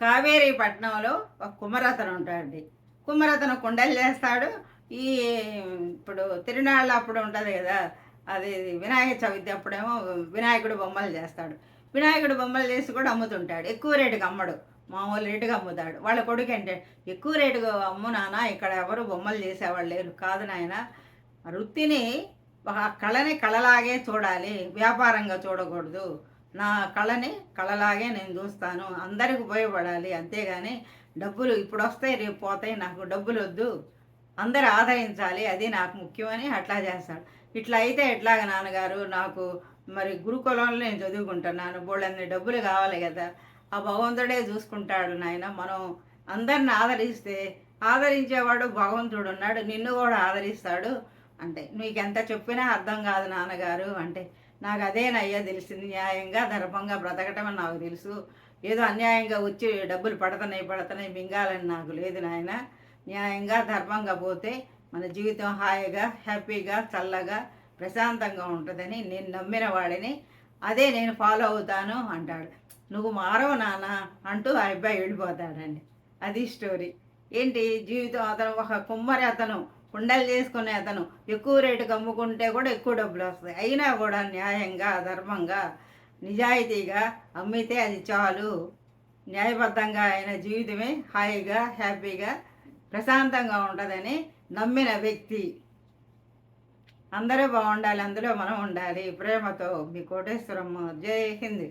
కావేరీ పట్నంలో ఒక కుమరతను ఉంటాడండి. కుమరతను కుండలు చేస్తాడు. ఈ ఇప్పుడు తిరునాళ్ళ అప్పుడు ఉంటుంది కదా అది వినాయక చవితి అప్పుడేమో వినాయకుడు బొమ్మలు చేస్తాడు. వినాయకుడు బొమ్మలు చేసి కూడా అమ్ముతుంటాడు. ఎక్కువ రేటుకి అమ్మడు. మామూలు రేటుగా అమ్ముతాడు. వాళ్ళ కొడుకు అంటే ఎక్కువ రేటుగా అమ్ము నాన్న ఇక్కడ ఎవరు బొమ్మలు చేసేవాళ్ళు లేరు. కాదు నాయన వృత్తిని ఒక కళని కళలాగే చూడాలి. వ్యాపారంగా చూడకూడదు. నా కళని కళలాగే నేను చూస్తాను. అందరికి ఉపయోగపడాలి. అంతేగాని డబ్బులు ఇప్పుడు వస్తాయి రేపు పోతాయి. నాకు డబ్బులు వద్దు అందరు ఆదరించాలి అది నాకు ముఖ్యమని అట్లా చేస్తాడు. ఇట్లా అయితే ఎట్లాగ నాన్నగారు? నాకు మరి గురుకులంలో నేను చదువుకుంటున్నాను. బోళ్ళన్ని డబ్బులు కావాలి కదా. ఆ భగవంతుడే చూసుకుంటాడు నాయన. మనం అందరిని ఆదరిస్తే ఆదరించేవాడు భగవంతుడు ఉన్నాడు. నిన్ను కూడా ఆదరిస్తాడు. అంటే నీకు ఎంత చెప్పినా అర్థం కాదు నాన్నగారు. అంటే నాకు అదేనయ్యా తెలిసింది. న్యాయంగా ధర్మంగా బ్రతకటమని నాకు తెలుసు. ఏదో అన్యాయంగా వచ్చి డబ్బులు పడుతున్నాయి పడుతున్నాయి మింగాలని నాకు లేదు నాయన. న్యాయంగా ధర్మంగా పోతే మన జీవితం హాయిగా హ్యాపీగా చల్లగా ప్రశాంతంగా ఉంటుందని నేను నమ్మిన వాడిని అదే నేను ఫాలో అవుతాను అంటాడు. నువ్వు మారవు నాన్న అంటూ ఆ అబ్బాయి వెళ్ళిపోతాడండి. అది స్టోరీ. ఏంటి? జీవితం అతను ఒక కుమ్మరి అతను. కుండలు చేసుకునే అతను ఎక్కువ రేటుకి అమ్ముకుంటే కూడా ఎక్కువ డబ్బులు వస్తాయి. అయినా కూడా న్యాయంగా ధర్మంగా నిజాయితీగా అమ్మితే అది చాలు. న్యాయబద్ధంగా ఆయన జీవితమే హాయిగా హ్యాపీగా ప్రశాంతంగా ఉంటుందని నమ్మిన వ్యక్తి. అందరూ బాగుండాలి అందులో మనం ఉండాలి. ప్రేమతో మీ కోటేశ్వరమ్మ. జై హింద్.